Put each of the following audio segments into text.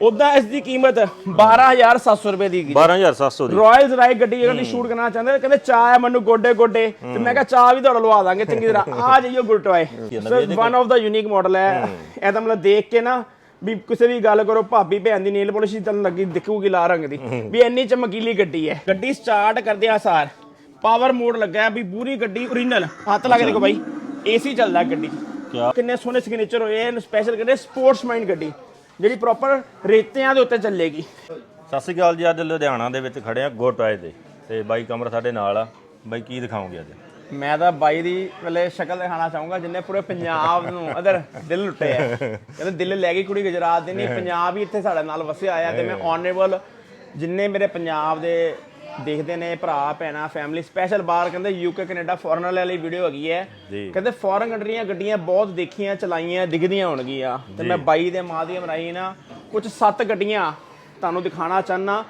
ਉਦਾਂ ਇਸ ਦੀ ਕੀਮਤ 12700 ਰੁਪਏ ਦੀ ਹੈਗੀ 12700 ਦੀ। ਰਾਇਲਸ ਰਾਈ ਗੱਡੀ ਦੀ ਸ਼ੂਟ ਕਰਨਾ ਚਾਹੁੰਦੇ ਕਹਿੰਦੇ ਚਾਹ ਹੈ ਮੈਨੂੰ ਗੋਡੇ ਗੋਡੇ ਤੇ ਮੈਂ ਕਿਹਾ ਚਾਹ ਵੀ ਤੁਹਾਡਾ ਲਵਾ ਦਾਂਗੇ ਚੰਗੀ ਤਰ੍ਹਾਂ। ਆ ਜਾਈਓ ਗੁੱਡ ਟੋਏ sir one of the unique model ਹੈ। ਇਹ ਤਾਂ ਮਤਲਬ ਦੇਖ ਕੇ ਨਾ ਵੀ ਕਿਸੇ ਵੀ ਗੱਲ ਕਰੋ ਭਾਬੀ ਭੈਣ ਦੀ ਨੀਲ ਪਾਲਿਸ਼ ਤੁਹਾਨੂੰ ਲੱਗੀ ਦਿਖੂਗੀ ਲਾਲ ਰੰਗ ਦੀ। ਵੀ ਇੰਨੀ ਚਮਕੀਲੀ ਗੱਡੀ ਹੈ। ਗੱਡੀ ਸਟਾਰਟ ਕਰਦੇ ਆ ਸਾਰ। ਪਾਵਰ ਮੋਡ ਲੱਗਾ ਹੈ ਵੀ ਪੂਰੀ ਗੱਡੀ ਓਰੀਜਨਲ ਹੱਥ ਲਾ ਕੇ ਦੇਖੋ ਬਾਈ ਏਸੀ ਚੱਲਦਾ ਗੱਡੀ? ਕਿੰਨੇ ਸੋਹਣੇ ਸਿਗਨੇਚਰ ਹੋਏ ਇਹਨੂੰ ਸਪੈਸ਼ਲ ਕਹਿੰਦੇ ਸਪੋਰਟਸ ਮਾਈਂਡ ਗੱਡੀ। ਜਿਹੜੀ ਪ੍ਰੋਪਰ ਰੇਤਿਆਂ ਦੇ ਉੱਤੇ ਚੱਲੇਗੀ। ਸਤਿ ਸ਼੍ਰੀ ਅਕਾਲ ਜੀ ਅੱਜ ਲੁਧਿਆਣਾ ਦੇ ਵਿੱਚ ਖੜੇ ਆ ਗੋਟਾਏ ਦੇ ਤੇ ਬਾਈ ਕਮਰ ਸਾਡੇ ਨਾਲ ਆ। ਬਾਈ ਕੀ ਦਿਖਾਉਂਗੇ ਅੱਜ? ਮੈਂ ਤਾਂ ਬਾਈ ਦੀ ਪਹਿਲੇ ਸ਼ਕਲ ਦਿਖਾਣਾ ਚਾਹੂੰਗਾ ਜਿੰਨੇ ਪੂਰੇ ਪੰਜਾਬ ਨੂੰ ਅਦਰ ਦਿਲ ਲੁੱਟੇ ਆ। ਕਹਿੰਦੇ ਦਿਲ ਲੈ ਗਈ ਕੁੜੀ ਗੁਜਰਾਤ ਦੀ ਨਹੀਂ ਪੰਜਾਬ ਹੀ ਇੱਥੇ ਸਾਡੇ ਨਾਲ ਵਸਿਆ ਆਇਆ ਤੇ ਮੈਂ ਆਨਰੇਬਲ ਜਿੰਨੇ ਮੇਰੇ ਪੰਜਾਬ ਦੇ ਦੇਖਦੇ ਨੇ ਭਰਾ ਭੈਣਾ ਫੈਮਿਲੀ ਸਪੈਸ਼ਲ ਬਾਹਰ ਕਹਿੰਦੇ ਯੂਕੇ ਕੈਨੇਡਾ ਫੋਰਨ ਵਾਲੀ ਵੀਡੀਓ ਹੈਗੀ ਹੈ। ਜੀ। ਕਹਿੰਦੇ ਫੋਰਨ ਕੰਟਰੀਆਂ ਗੱਡੀਆਂ ਬਹੁਤ ਦੇਖੀਆਂ ਚਲਾਈਆਂ ਦਿਖਦੀਆਂ ਹੋਣਗੀਆਂ। ਤੇ ਮੈਂ ਬਾਈ ਦੇ ਮਾਧਿਅਮ ਰਾਹੀਂ ਨਾ ਕੁਝ ਸੱਤ ਗੱਡੀਆਂ ਤੁਹਾਨੂੰ ਦਿਖਾਣਾ ਚਾਹਨਾ।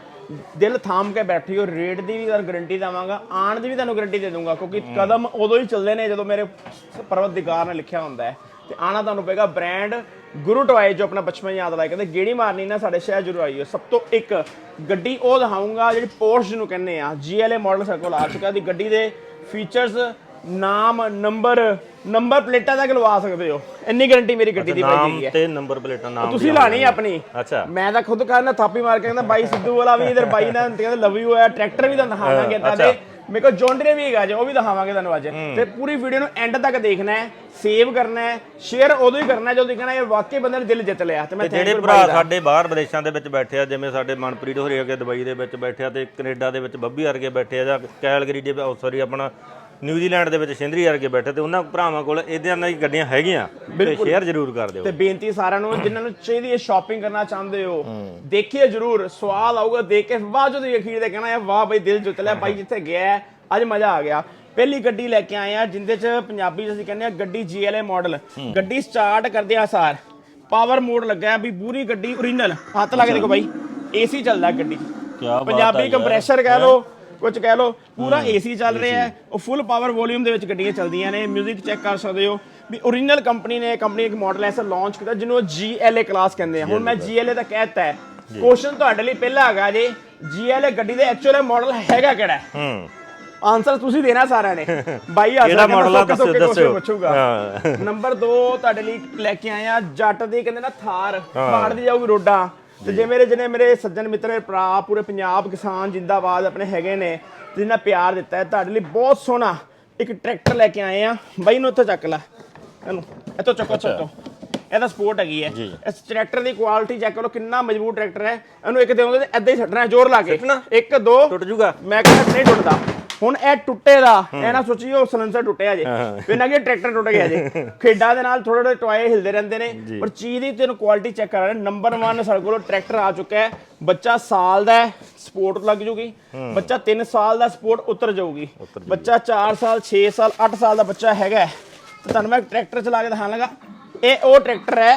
ਦਿਲ ਥਾਮ ਕੇ ਬੈਠਿਓ ਰੇਟ ਦੀ ਵੀ ਗਾਰੰਟੀ ਦਵਾਂਗਾ ਆਣ ਦੀ ਵੀ ਤੁਹਾਨੂੰ ਗਾਰੰਟੀ ਦੇ ਦੂੰਗਾ ਕਿਉਂਕਿ ਕਦਮ ਉਦੋਂ ਹੀ ਚੱਲਦੇ ਨੇ ਜਦੋਂ ਮੇਰੇ ਪਰਵਤਦਿਗਾਰ ਨੇ ਲਿਖਿਆ ਹੁੰਦਾ ਹੈ। ਤੇ ਆਣਾ ਤੁਹਾਨੂੰ ਪਏਗਾ ਬ੍ਰਾਂਡ ਗੁਰੂ ਟੋਏ ਜੋ ਆਪਣਾ ਬਚਪਨ ਯਾਦ ਲਾਇਆ ਕਹਿੰਦੇ ਗੇੜੀ ਮਾਰਨੀ ਨਾ ਸਾਡੇ ਸ਼ਹਿਰ ਜ਼ਰੂਰ ਆਈਓ ਸਭ ਤੋਂ ਇੱਕ ਗੱਡੀ ਉਹ ਦਿਖਾਉਂਗਾ ਜਿਹੜੀ ਪੋਰਸ਼ ਨੂੰ ਕਹਿੰਦੇ ਆ। GLA ਮਾਡਲ ਸਾਡੇ ਕੋਲ ਆ ਚੁੱਕਾ। ਦੀ ਗੱਡੀ ਦੇ ਫੀਚਰਸ ਨਾਮ ਨੰਬਰ ਨੰਬਰ ਪਲੇਟਾਂ ਤੱਕ ਲਵਾ ਸਕਦੇ ਹੋ। ਇੰਨੀ ਗਾਰੰਟੀ ਮੇਰੀ ਗੱਡੀ ਦੀ ਭਾਈ ਨਾਮ ਹੈਗੀ ਹੈ। ਤੇ ਨੰਬਰ ਪਲੇਟਾਂ ਨਾਮ ਤੁਸੀਂ ਲਾਣੀ ਆਪਣੀ। ਅੱਛਾ। ਮੈਂ ਤਾਂ ਖੁਦ ਕਹਿੰਦਾ ਥਾਪੀ ਮਾਰ ਕੇ ਕਹਿੰਦਾ ਬਾਈ ਸਿੱਧੂ ਵਾਲਾ ਵੀ ਇਧਰ ਬਾਈ ਨਾਲ ਕਹਿੰਦਾ ਲਵ ਯੂ ਹੈ ਟਰੈਕਟਰ ਵੀ ਤਾਂ ਦਿਖਾਵਾਂਗੇ ਤਾਂ। ਦੇ ਮੇਰੇ ਕੋਲ ਜੌਂਡਰੇ ਵੀ ਹੈਗਾ ਜੇ ਉਹ ਵੀ ਦਿਖਾਵਾਂਗੇ ਤੁਹਾਨੂੰ ਅੱਜ। ਤੇ ਪੂਰੀ ਵੀਡੀਓ ਨੂੰ ਐਂਡ ਤੱਕ ਦੇਖਣਾ ਹੈ ਸੇਵ ਕਰਨਾ ਹੈ ਸ਼ੇਅਰ ਉਦੋਂ ਹੀ ਕਰਨਾ ਜਦੋਂ ਦੇਖਣਾ ਇਹ ਵਾਕਈ ਬੰਦੇ ਨੇ ਦਿਲ ਜਿੱਤ ਲਿਆ ਤੇ ਮੈਂ ਜਿਹੜੇ ਭਰਾ। ਸਾਡੇ ਬਾਹਰ ਵਿਦੇਸ਼ਾਂ ਦੇ ਵਿੱਚ ਬੈਠੇ ਆ ਜਿਵੇਂ ਸਾਡੇ ਮਨਪ੍ਰੀਤ ਹੋਰੀ ਅਗੇ ਦੁਬਈ ਦੇ ਵਿੱਚ ਬੈਠੇ ਆ ਤੇ ਕੈਨੇਡਾ ਦੇ ਵਿੱਚ ਬੱਬੀ ਵਰਗੇ ਬੈਠੇ ਆ ਜਾਂ ਕੈਲਗਰੀ ਦੇ ਸੌਰੀ ਆਪਣਾ ਨਿਊਜ਼ੀਲੈਂਡ ਦੇ ਵਿੱਚ ਸਿੰਧਰੀ ਵਰਗੇ ਬੈਠੇ ਤੇ ਉਹਨਾਂ ਭਰਾਵਾਂ ਕੋਲ ਇਹਦੇ ਨਾਲ ਹੀ ਗੱਡੀਆਂ ਹੈਗੀਆਂ ਤੇ ਸ਼ੇਅਰ ਜ਼ਰੂਰ ਕਰ ਦਿਓ। ਤੇ ਬੇਨਤੀ ਸਾਰਿਆਂ ਨੂੰ ਜਿਨ੍ਹਾਂ ਨੂੰ ਚਾਹੀਦੀ ਹੈ ਸ਼ਾਪਿੰਗ ਕਰਨਾ ਚਾਹੁੰਦੇ ਹੋ ਦੇਖਿਏ ਜਰੂਰ ਸਵਾਲ ਆਊਗਾ ਦੇਖ ਕੇ ਬਾਅਦ ਜਦੋਂ ਅਖੀਰ ਤੇ ਕਹਿਣਾ ਹੈ ਵਾਹ ਬਈ ਦਿਲ ਜਿੱਤ ਲਿਆ ਬਾਈ ਜਿੱਥੇ ਗਿਆ ਅੱਜ ਮਜ਼ਾ ਆ ਗਿਆ। ਪਹਿਲੀ ਗੱਡੀ ਲੈ ਕੇ ਆਏ ਆ ਜਿੰਦੇ ਚ ਪੰਜਾਬੀ ਅਸੀਂ ਕਹਿੰਦੇ ਆ ਗੱਡੀ GLA ਮਾਡਲ ਗੱਡੀ ਸਟਾਰਟ ਕਰਦੇ ਆ ਸਾਰ। ਪਾਵਰ ਮੋਡ ਲੱਗਾ ਹੈ ਵੀ ਪੂਰੀ ਗੱਡੀ ਓਰੀਜਨਲ ਹੱਥ ਲਾ ਕੇ ਦੇਖੋ ਬਾਈ ਏਸੀ ਚੱਲਦਾ ਗੱਡੀ ਪੰਜਾਬੀ ਕੰਪਰੈਸਰ ਕਹਿ ਲਓ ਕੁਝ ਕਹਿ ਲਓ ਪੂਰਾ ਏਸੀ ਚੱਲ ਰਿਹਾ ਹੈ ਉਹ ਫੁੱਲ ਪਾਵਰ ਵੋਲਿਊਮ ਦੇ ਵਿੱਚ ਗੱਡੀਆਂ ਚੱਲਦੀਆਂ ਨੇ 뮤직 ਚੈੱਕ ਕਰ ਸਕਦੇ ਹੋ। ਵੀ ਓਰੀਜਨਲ ਕੰਪਨੀ ਨੇ ਕੰਪਨੀ ਇੱਕ ਮਾਡਲ ਐਸਾ ਲਾਂਚ ਕੀਤਾ ਜਿਹਨੂੰ GLA ਕਲਾਸ ਕਹਿੰਦੇ ਆ। ਹੁਣ ਮੈਂ GLA ਦਾ ਕਹਿਤਾ ਹੈ। ਕੁਐਸਚਨ ਤੁਹਾਡੇ ਲਈ ਪਹਿਲਾ ਹੈਗਾ ਜੀ GLA ਗੱਡੀ ਦੇ ਐਕਚੁਅਲ ਮਾਡਲ ਹੈਗਾ ਕਿਹੜਾ ਹੈ? ਆਨਸਰ ਤੁਸੀਂ ਦੇਣਾ ਸਾਰਿਆਂ ਨੇ। ਬਾਈ ਆ ਕਿਹੜਾ model ਆ ਦੱਸਿਓ, ਦੱਸਿਓ। ਪੁੱਛੂਗਾ। ਹਾਂ। ਨੰਬਰ 2 ਤੁਹਾਡੇ ਲਈ ਲੈ ਕੇ ਆਏ ਆ ਜੱਟ ਦੀ ਕਹਿੰਦੇ ਨਾ ਥਾਰ। ਬਾੜ ਦੀ ਜਾਊਗੀ ਰੋਡਾਂ। ਤੇ ਜੇ ਮੇਰੇ ਜਿਹਨੇ ਮੇਰੇ ਸੱਜਣ ਮਿੱਤਰ ਭਰਾ ਪੂਰੇ ਪੰਜਾਬ ਕਿਸਾਨ ਜਿੰਦਾਬਾਦ ਆਪਣੇ ਹੈਗੇ ਨੇ ਜਿਨ੍ਹਾਂ ਪਿਆਰ ਦਿੱਤਾ ਹੈ ਤੁਹਾਡੇ ਲਈ ਬਹੁਤ ਸੋਹਣਾ ਇੱਕ ਟਰੈਕਟਰ ਲੈ ਕੇ ਆਏ ਆ। ਬਾਈ ਨੂੰ ਇੱਥੋਂ ਚੱਕ ਲੈ। ਇਹਨੂੰ ਇੱਥੋਂ ਚੱਕੋ ਚੱਕੋ। ਇਹਦਾ ਸਪੋਰਟ ਹੈਗੀ ਹੈ। ਇਸ ਟਰੈਕਟਰ ਦੀ ਕੁਆਲਿਟੀ ਚੈੱਕ ਕਰੋ ਕਿੰਨਾ ਮਜ਼ਬੂਤ ਟਰੈਕਟਰ ਹੈ। ਇਹਨੂੰ ਇੱਕ ਦੇਉਂਗੇ ਤੇ ਐਦਾਂ ਹੀ ਛੱਡਣਾ ਜ਼ੋਰ ਲਾ ਕੇ। ਇੱਕ ਦੋ। ਟੁੱਟ ਜੂਗਾ। ਮੈਂ ਕਹਿੰਦਾ ਨਹੀਂ ਟੁੱਟਦਾ। ਹੁਣ ਇਹ ਟੁੱਟੇ ਦਾ ਇਹ ਨਾ ਸੋਚੀਓ ਸਲੈਂਸਰ ਟੁੱਟਿਆ ਜੇ। ਫਿਰ ਨਾ ਕਿ ਟਰੈਕਟਰ ਟੁੱਟ ਗਿਆ ਜੇ। ਖੇਡਾਂ ਦੇ ਨਾਲ ਥੋੜੇ ਥੋੜੇ ਟੋਏ ਹਿਲਦੇ ਰਹਿੰਦੇ ਨੇ। ਪਰ ਚੀਜ਼ ਦੀ ਤੈਨੂੰ ਕੁਆਲਿਟੀ ਚੈੱਕ ਕਰਾ ਨੰਬਰ 1 ਸਾਡੇ ਕੋਲ ਟਰੈਕਟਰ ਆ ਚੁੱਕਾ ਹੈ। ਬੱਚਾ ਸਾਲ ਦਾ ਸਪੋਰਟ ਲੱਗ ਜੂਗੀ। ਬੱਚਾ 3 ਸਾਲ ਦਾ ਸਪੋਰਟ ਉਤਰ ਜਾਊਗੀ। ਬੱਚਾ 4 ਸਾਲ 6 ਸਾਲ 8 ਸਾਲ ਦਾ ਬੱਚਾ ਹੈਗਾ। ਤੇ ਤੁਹਾਨੂੰ ਮੈਂ ਟਰੈਕਟਰ ਚਲਾ ਕੇ ਦਿਖਾਣ ਲੱਗਾ। ਇਹ ਉਹ ਟਰੈਕਟਰ ਹੈ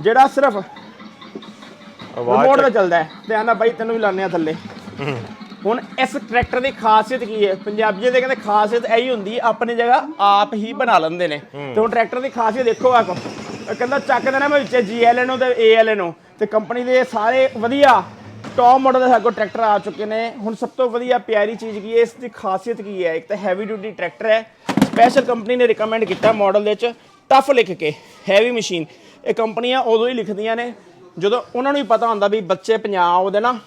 ਜਿਹੜਾ ਸਿਰਫ ਰਿਮੋਟ ਤੇ ਚੱਲਦਾ ਹੈ। ਤੇ ਆਂਦਾ ਬਾਈ ਤੈਨੂੰ ਵੀ ਲਾਣੇ ਆ ਥੱਲੇ। ਹੁਣ ਇਸ ਟਰੈਕਟਰ ਦੀ ਖਾਸੀਅਤ ਕੀ ਹੈ? ਪੰਜਾਬੀਆਂ ਦੇ ਕਹਿੰਦੇ ਖਾਸੀਅਤ ਇਹੀ ਹੁੰਦੀ ਆਪਣੀ ਜਗ੍ਹਾ ਆਪ ਹੀ ਬਣਾ ਲੈਂਦੇ ਨੇ। ਤੇ ਹੁਣ ਟਰੈਕਟਰ ਦੀ ਖਾਸੀਅਤ ਦੇਖੋ ਆ ਕੋ। ਕਹਿੰਦਾ ਚੱਕ ਦੇਣਾ ਮੈਂ ਵਿੱਚ GL ਨੂੰ ਤੇ AL ਨੂੰ ਤੇ ਕੰਪਨੀ ਦੇ ਸਾਰੇ ਵਧੀਆ ਟੌਪ ਮਾਡਲ ਦੇ ਸਾਡੇ ਕੋਲ ਟਰੈਕਟਰ ਆ ਚੁੱਕੇ ਨੇ। ਹੁਣ ਸਭ ਤੋਂ ਵਧੀਆ ਪਿਆਰੀ ਚੀਜ਼ ਕੀ ਹੈ? ਇਸ ਦੀ ਖਾਸੀਅਤ ਕੀ ਹੈ? ਇੱਕ ਤਾਂ ਹੈਵੀ ਡਿਊਟੀ ਟਰੈਕਟਰ ਹੈ। ਸਪੈਸ਼ਲ ਕੰਪਨੀ ਨੇ ਰეკਮੈਂਡ ਕੀਤਾ ਮਾਡਲ ਦੇ ਵਿੱਚ ਟਫ ਲਿਖ ਕੇ ਹੈਵੀ ਮਸ਼ੀਨ ਇਹ ਕੰਪਨੀਆਂ ਉਦੋਂ ਹੀ ਲਿਖਦੀਆਂ ਨੇ ਜਦੋਂ ਉਹਨਾਂ ਨੂੰ ਹੀ ਪਤਾ ਹੁੰਦਾ ਵੀ ਬੱਚੇ ਪੰਜਾਬ ਦੇ ਨਾ।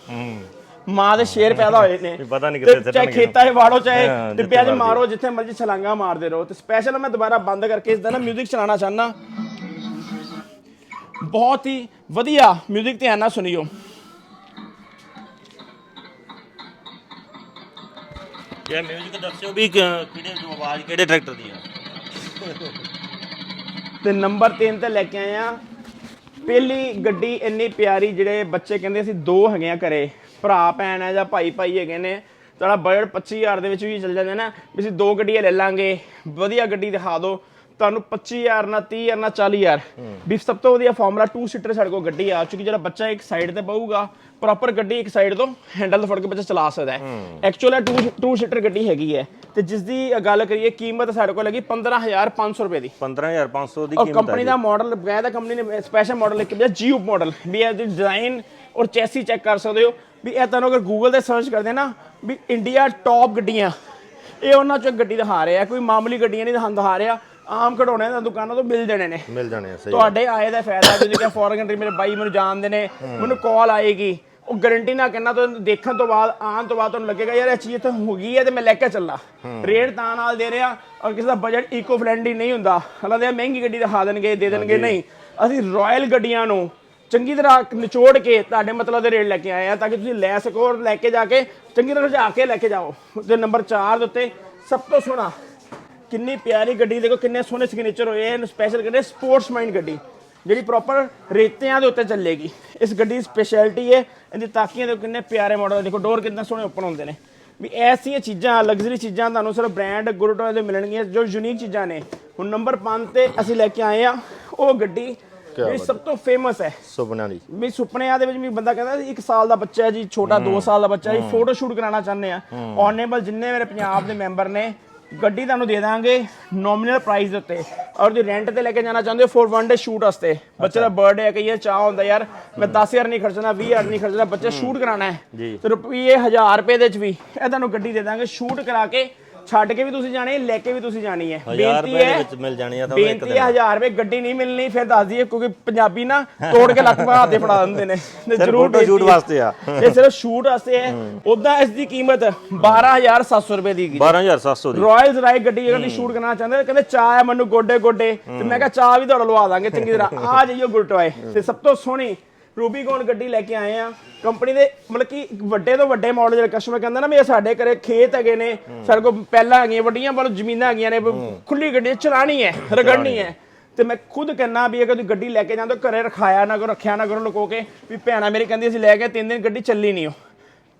ਮਾਂ ਦੇ ਸ਼ੇਰ ਪੈਦਾ ਹੋਏ ਨੇ ਵੀ ਪਤਾ ਨਹੀਂ ਤੇ ਕਿੱਥੇ ਚਾਹੇ ਸਿੱਟਣਗੇ। ਖੇਤਾਂ 'ਚ ਵਾੜੋ ਚਾਹੇ ਹਾਂ, ਜਿੱਥੇ ਟਿੱਬਿਆਂ 'ਚ ਮਰਜ਼ੀ। ਮਾਰੋ ਜਿੱਥੇ ਮਰਜ਼ੀ ਛਲਾਂਗਾ ਮਾਰਦੇ ਰਹੋ ਤੇ ਸਪੈਸ਼ਲ ਮੈਂ ਦੁਬਾਰਾ ਬੰਦ ਕਰਕੇ ਇਸ ਦਾ ਨਾ 뮤직 ਚਲਾਉਣਾ ਚਾਹਨਾ ਬਹੁਤ ਹੀ ਵਧੀਆ 뮤직 ਧਿਆਨ ਨਾਲ ਸੁਣਿਓ ਇਹ ਮਿਊਜ਼ਿਕ ਦੱਸਿਓ ਵੀ ਕਿ- ਕਿਹੜੇ ਜੋ ਆਵਾਜ਼ ਕਿਹੜੇ ਟਰੈਕਟਰ ਦੀ ਆ ਤੇ ਨੰਬਰ 3 ਤੇ ਲੈ ਕੇ ਆਏ ਆ ਪਹਿਲੀ ਗੱਡੀ ਇੰਨੀ ਪਿਆਰੀ ਜਿਹੜੇ ਬੱਚੇ ਕਹਿੰਦੇ ਅਸੀਂ ਦੋ ਹੈਗੇ ਆ ਘਰੇ ਭਰਾ ਭੈਣ ਹੈ ਜਾਂ ਭਾਈ ਭਾਈ ਹੈਗੇ ਨੇ ਤੁਹਾਡਾ ਬਜਟ 25000 ਦੇ ਵਿੱਚ ਵੀ ਚੱਲ ਜਾਂਦੇ ਨਾ ਵੀ ਅਸੀਂ ਦੋ ਗੱਡੀਆਂ ਲੈ ਲਾਂਗੇ ਵਧੀਆ ਗੱਡੀ ਦਿਖਾ ਦਿਓ ਤੁਹਾਨੂੰ 25000 ਨਾਲ 30000 ਨਾਲ 40000 ਵੀ ਸਭ ਤੋਂ ਵਧੀਆ ਫਾਰਮੂਲਾ 2 ਸੀਟਰ ਸਾਡੇ ਕੋਲ ਗੱਡੀ ਆ ਚੁੱਕੀ ਜਿਹੜਾ ਬੱਚਾ ਇੱਕ ਸਾਈਡ ਤੇ ਬਹੂਗਾ ਪ੍ਰੋਪਰ ਗੱਡੀ ਇੱਕ ਸਾਈਡ ਤੋਂ ਹੈਂਡਲ ਫੜ ਕੇ ਬੱਚਾ ਚਲਾ ਸਕਦਾ ਹੈ। ਐਕਚੁਅਲ ਹੈ 2 2 ਸੀਟਰ ਗੱਡੀ ਹੈਗੀ ਹੈ ਤੇ ਜਿਸ ਦੀ ਗੱਲ ਕਰੀਏ ਕੀਮਤ ਸਾਡੇ ਕੋਲ ਹੈਗੀ 15500 ਰੁਪਏ ਦੀ। 15500 ਦੀ ਕੀਮਤ ਕੰਪਨੀ ਦਾ ਮਾਡਲ ਬਗੈਰ ਦਾ ਕੰਪਨੀ ਨੇ ਸਪੈਸ਼ਲ ਮਾਡਲ ਲਿਖ ਕੇ ਭੇਜਿਆ ਮਾਡਲ ਵੀ ਇਹਦੀ ਡਿਜ਼ਾਈਨ ਔਰ ਚੈਸੀ ਚੈੱਕ ਕਰ ਸਕਦੇ ਹੋ ਵੀ ਇਹ ਤੁਹਾਨੂੰ ਅਗਰ ਗੂਗਲ ਤੇ ਸਰਚ ਕਰਦੇ ਨਾ ਵੀ ਇੰਡੀਆ ਟੌਪ ਗੱਡੀਆਂ ਇਹ ਉਹਨਾਂ ਚੋਂ ਗੱਡੀ ਦਿਖਾ ਰਿਹਾ ਕੋਈ ਮਾਮੂਲੀ ਗੱਡੀਆਂ ਨਹੀਂ ਦਿਖਾ ਦਿਖਾ ਰਿਹਾ। ਆਮ ਖਡਾਉਣੇ ਦਾ ਦੁਕਾਨਾਂ ਤੋਂ ਮਿਲ ਜਾਣੇ ਨੇ। ਮਿਲ ਜਾਣੇ ਆ ਸਹੀ ਤੁਹਾਡੇ ਆਏ ਦਾ ਫਾਇਦਾ ਜਦੋਂ ਕਿ ਫੋਰਨ ਕੰਟਰੀ ਮੇਰੇ ਬਾਈ ਮੈਨੂੰ ਜਾਣਦੇ ਨੇ ਮੈਨੂੰ ਕਾਲ ਆਏਗੀ। ਉਹ ਗਾਰੰਟੀ ਨਾ ਕਹਿੰਦਾ ਤੋਂ ਦੇਖਣ ਤੋਂ ਬਾਅਦ ਆਉਣ ਤੋਂ ਬਾਅਦ ਤੁਹਾਨੂੰ ਲੱਗੇਗਾ ਯਾਰ ਇਹ ਚੀਜ਼ ਇੱਥੇ ਹੋ ਗਈ ਹੈ ਤੇ ਮੈਂ ਲੈ ਕੇ ਚੱਲਾਂ। ਰੇਟ ਤਾਂ ਨਾਲ ਦੇ ਰਿਹਾ ਔਰ ਕਿਸੇ ਦਾ ਬਜਟ ਇਕੋ ਫ੍ਰੈਂਡਲੀ ਨਹੀਂ ਹੁੰਦਾ। ਹਾਲਾਂਕਿ ਇਹ ਮਹਿੰਗੀ ਗੱਡੀ ਦਿਖਾ ਦੇਣਗੇ ਦੇ ਦੇਣਗੇ ਨਹੀਂ। ਅਸੀਂ ਰਾਇਲ ਗੱਡੀਆਂ ਨੂੰ ਚੰਗੀ ਤਰ੍ਹਾਂ ਨਿਚੋੜ ਕੇ ਤੁਹਾਡੇ ਮਤਲਬ ਦੇ ਰੇਟ ਲੈ ਕੇ ਆਏ ਆ, ਤਾਂ ਕਿ ਤੁਸੀਂ ਲੈ ਸਕੋ ਔਰ ਲੈ ਕੇ ਜਾ ਕੇ, ਚੰਗੀ ਤਰ੍ਹਾਂ ਜਾ ਕੇ ਲੈ ਕੇ ਜਾਓ। ਤੇ ਨੰਬਰ 4 ਦੇ ਉੱਤੇ ਸਭ ਤੋਂ ਸੋਹਣਾ, ਕਿੰਨੀ ਪਿਆਰੀ ਗੱਡੀ, ਦੇਖੋ ਕਿੰਨੇ ਸੋਹਣੇ ਸਿਗਨੇਚਰ ਹੋਏ ਇਹਨੂੰ ਸਪੈਸ਼ਲ ਕਹਿੰਦੇ ਸਪੋਰਟਸ ਮਾਈਂਡ ਗੱਡੀ, ਜਿਹੜੀ ਪ੍ਰੋਪਰ ਰੇਤਿਆਂ ਦੇ ਉੱਤੇ ਚੱਲੇਗੀ। ਇਸ ਗੱਡੀ ਦੀ ਸਪੈਸ਼ਲਿਟੀ ਹੈ ਇਹਦੀ ਤਾਕੀਆਂ ਦੇ ਕਿੰਨੇ ਪਿਆਰੇ ਮਾਡਲ ਦੇਖੋ ਡੋਰ ਕਿੰਨੇ ਸੋਹਣੇ ਓਪਨ ਹੁੰਦੇ ਨੇ। ਵੀ ਐਸੀਆਂ ਚੀਜ਼ਾਂ ਲਗਜ਼ਰੀ ਚੀਜ਼ਾਂ ਤੁਹਾਨੂੰ ਸਿਰਫ ਬ੍ਰਾਂਡ ਗੁਰਟੋਏ ਦੇ ਮਿਲਣਗੀਆਂ, ਜੋ ਯੂਨੀਕ ਚੀਜ਼ਾਂ ਨੇ। ਹੁਣ ਨੰਬਰ 5 ਤੇ ਅਸੀਂ ਲੈ ਕੇ ਆਏ ਆ, ਉਹ ਗੱਡੀ ਜਿਹੜੀ ਸਭ ਤੋਂ ਫੇਮਸ ਹੈ। ਸੁਪਨਿਆਂ ਦੀ। ਵੀ ਸੁਪਨਿਆਂ ਦੇ ਵਿੱਚ ਵੀ ਬੰਦਾ ਕਹਿੰਦਾ ਸੀ ਇੱਕ ਸਾਲ ਦਾ ਬੱਚਾ ਹੈ ਜੀ ਛੋਟਾ 2 ਸਾਲ ਦਾ ਬੱਚਾ ਜੀ ਫੋਟੋ ਸ਼ੂਟ ਕਰਾਉਣਾ ਚਾਹੁੰਦੇ ਆ। ਔਨੇਬਲ ਜਿੰਨੇ ਮੇਰੇ ਪੰਜਾਬ ਦੇ ਮੈਂਬਰ ਨੇ ਗੱਡੀ ਤੁਹਾਨੂੰ ਦੇ ਦਾਂਗੇ ਨੋਮੀਨਲ ਪ੍ਰਾਈਸ ਦੇ ਉੱਤੇ। ਔਰ ਜੇ ਰੈਂਟ ਤੇ ਲੈ ਕੇ ਜਾਣਾ ਚਾਹੁੰਦੇ ਹੋ ਫੋਰ ਵਨ ਡੇ ਸ਼ੂਟ ਵਾਸਤੇ ਬੱਚੇ ਦਾ ਬਰਥਡੇ ਹੈ ਕਈ ਵਾਰ ਚਾਹ ਹੁੰਦਾ ਯਾਰ ਮੈਂ 10000 ਨਹੀਂ ਖਰਚਣਾ 20000 ਨਹੀਂ ਖਰਚਣਾ ਬੱਚੇ ਸ਼ੂਟ ਕਰਾਉਣਾ ਹੈ। ਤੇ ਰੁਪਈਏ 1000 ਰੁਪਏ ਦੇ ਵਿੱਚ ਵੀ ਇਹ ਤੁਹਾਨੂੰ ਗੱਡੀ ਦੇ ਦਾਂਗੇ ਸ਼ੂਟ ਕਰਾ ਕੇ ਛੱਡ ਕੇ ਵੀ ਤੁਸੀਂ ਜਾਣੀ ਲੈ ਕੇ ਵੀ ਤੁਸੀਂ ਜਾਣੀ ਹੈ। 1000 ਰੁਪਏ ਦੇ ਵਿੱਚ ਮਿਲ ਜਾਣੀ ਆ ਤੁਹਾਨੂੰ ਇੱਕ ਹੈ 1000 ਰੁਪਏ ਗੱਡੀ ਨਹੀਂ ਮਿਲਣੀ ਫਿਰ ਦੱਸ ਦਈਏ ਕਿਉਂਕਿ ਪੰਜਾਬੀ ਨਾ ਤੋੜ ਕੇ ਲੱਕ ਪਾ ਹੱਥੇ ਫੜਾ ਦਿੰਦੇ ਨੇ। ਤੇ ਜ਼ਰੂਰ ਹੈ। ਵਾਸਤੇ ਆ। ਇਹ ਸਿਰਫ ਸ਼ੂਟ ਵਾਸਤੇ ਹੈ। ਉਦਾਂ ਇਸ ਦੀ ਕੀਮਤ 12700 ਰੁਪਏ ਦੀ ਹੈਗੀ। 12700 ਦੀ। ਰਾਇਲਸ ਰਾਈ ਗੱਡੀ ਅਗਰ ਤੁਸੀਂ ਸ਼ੂਟ ਕਰਨਾ ਚਾਹੁੰਦੇ ਕਹਿੰਦੇ ਚਾਹ ਹੈ ਮੈਨੂੰ ਗੋਡੇ ਗੋਡੇ ਤੇ ਮੈਂ ਕਿਹਾ ਚਾਹ ਵੀ ਤੁਹਾਡਾ ਲਵਾ ਦਾਂਗੇ ਚੰਗੀ ਤਰ੍ਹਾਂ। ਆ ਜਾਈਓ ਗੁਰਟੋਏ ਤੇ ਸਭ ਤੋਂ ਸੋਹਣੀ ਰੂਬੀਕੌਨ ਗੱਡੀ ਲੈ ਕੇ ਆਏ ਆ? ਕੰਪਨੀ ਦੇ ਮਤਲਬ ਕਿ ਵੱਡੇ ਤੋਂ ਵੱਡੇ ਮਾਡਲ ਜਿਹੜੇ ਕਸਟਮਰ ਕਹਿੰਦਾ ਨਾ ਵੀ ਇਹ ਸਾਡੇ ਘਰੇ ਖੇਤ ਹੈਗੇ ਨੇ ਸਾਡੇ ਕੋਲ ਪਹਿਲਾਂ ਹੈਗੀਆਂ ਵੱਡੀਆਂ ਮਤਲਬ ਜ਼ਮੀਨਾਂ ਹੈਗੀਆਂ ਨੇ ਖੁੱਲੀ ਗੱਡੀ ਚਲਾਣੀ ਹੈ ਰਗੜਨੀ ਹੈ। ਤੇ ਮੈਂ ਖੁਦ ਕਹਿੰਨਾ ਵੀ ਅਗਰ ਤੁਸੀਂ ਗੱਡੀ ਲੈ ਕੇ ਜਾਂਦੇ ਘਰੇ ਰਖਾਇਆ ਨਾ ਕਰੋ ਰੱਖਿਆ ਨਾ ਕਰੋ ਲੁਕੋ ਕੇ ਵੀ ਭੈਣਾ ਮੇਰੀ ਕਹਿੰਦੀ ਅਸੀਂ ਲੈ ਕੇ ਤਿੰਨ ਦਿਨ ਗੱਡੀ ਚੱਲੀ ਨਹੀਂ ਉਹ